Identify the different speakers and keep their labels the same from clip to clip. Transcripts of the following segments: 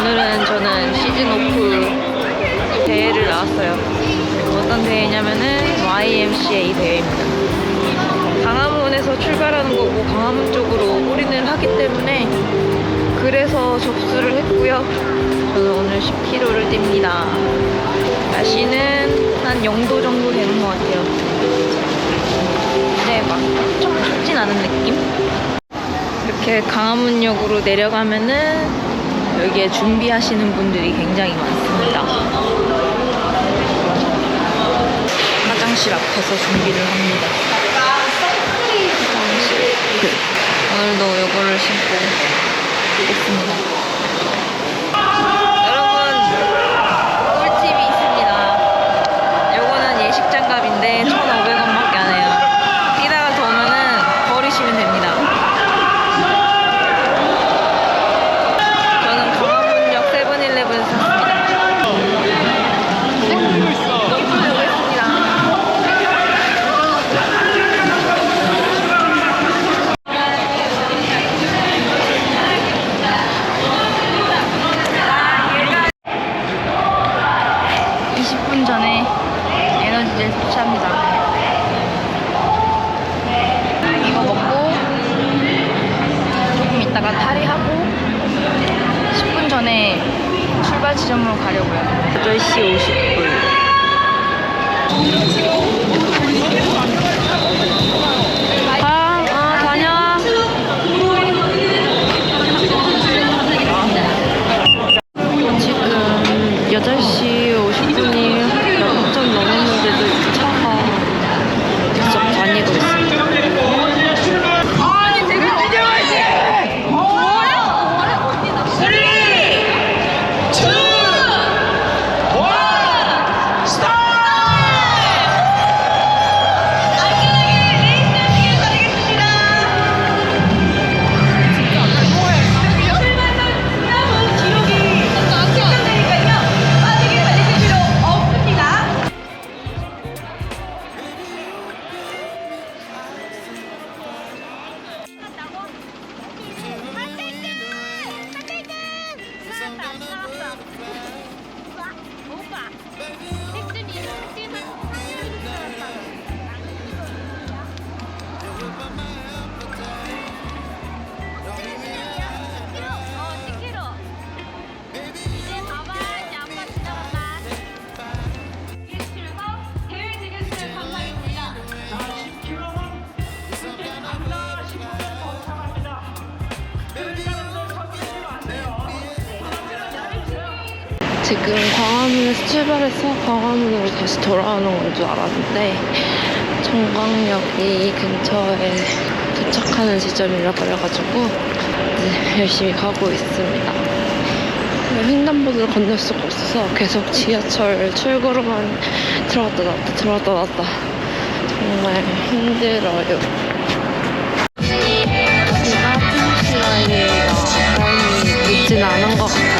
Speaker 1: 오늘은 저는 시즌 오프 대회를 나왔어요. 어떤 대회냐면은 YMCA 대회입니다. 강화문에서 출발하는 거고 강화문 쪽으로 올인을 하기 때문에 그래서 접수를 했고요. 저는 오늘 10km를 뜁니다. 날씨는 한 0도 정도 되는 것 같아요. 근데 막 엄청 춥진 않은 느낌? 이렇게 강화문역으로 내려가면은 여기에 준비하시는 분들이 굉장히 많습니다. 화장실 앞에서 준비를 합니다. 화장실. 오늘도 요거를 신고 오겠습니다. 에너지를 섭취합니다. 이거 먹고 조금 있다가 탈의하고 10분 전에 출발 지점으로 가려고요. 8시 50분. 지금 광화문에서 출발해서 광화문으로 다시 돌아오는 건 줄 알았는데 청광역이 근처에 도착하는 지점이라 그래가지고 열심히 가고 있습니다. 횡단보도를 건널 수가 없어서 계속 지하철 출구로만 들어갔다 나왔다 들어갔다 나왔다 정말 힘들어요. 지금 시간입니다. 다행히 늦진 않은 것 같아요.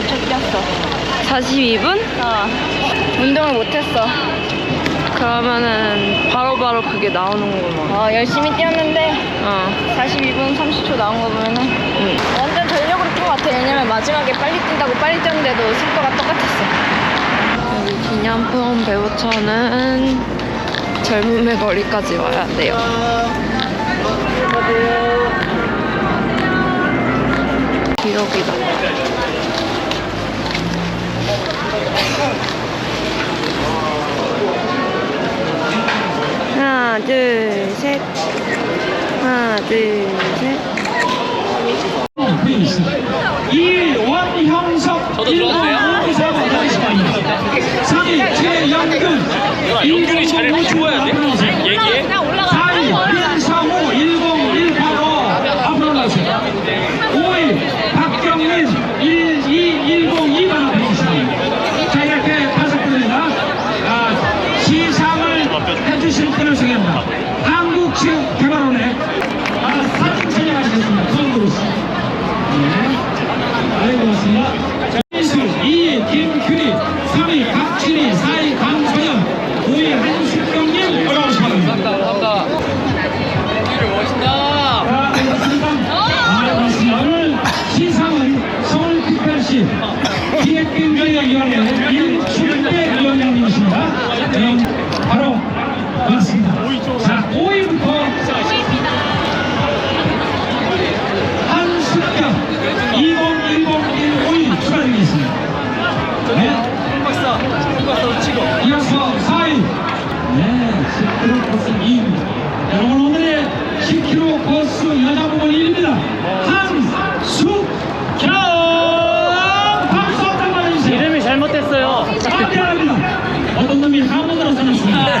Speaker 2: 30몇초 뛰었어.
Speaker 1: 42분?
Speaker 2: 어. 운동을 못했어.
Speaker 1: 그러면은 바로 바로 그게 나오는구만.
Speaker 2: 어, 열심히 뛰었는데
Speaker 1: 어.
Speaker 2: 42분 30초 나온 거 보면은
Speaker 1: 응.
Speaker 2: 완전 전력으로 뛴 것 같아. 왜냐면 마지막에 빨리 뛴다고 빨리 뛰었는데도 속도가 똑같았어.
Speaker 1: 여기 기념품 배우처는 젊음의 거리까지 와야 돼요. 기록이다. 하나, 둘, 셋. 하나, 둘, 셋.
Speaker 3: 되어 있습니다. 이 원형석 일본 우사고 시간입니다. 3위 최영균
Speaker 4: 영균이 자리를 키워야 돼. 얘기해.
Speaker 3: 4위 민상우 1018로 앞으로 나오세요. 5위 박경민 12102번 앞으로 오십니다. 자 이렇게 다섯 분입니다. 아, 시상을 해주실 분을 소개합니다. 한국체육개발원의 자, 5위부터 한숙경 201015 축하드리겠습니다. 네. 이어서 4위. 네, 10km 코스 2위입니다. 여러분 오늘의 10km 코스 여자 부분 1위입니다. 한숙경! 박수 한번 말해주세요. 이름이 잘못됐어요. 아, 미안합니다. 어떤 놈이 한문으로 써놨습니다.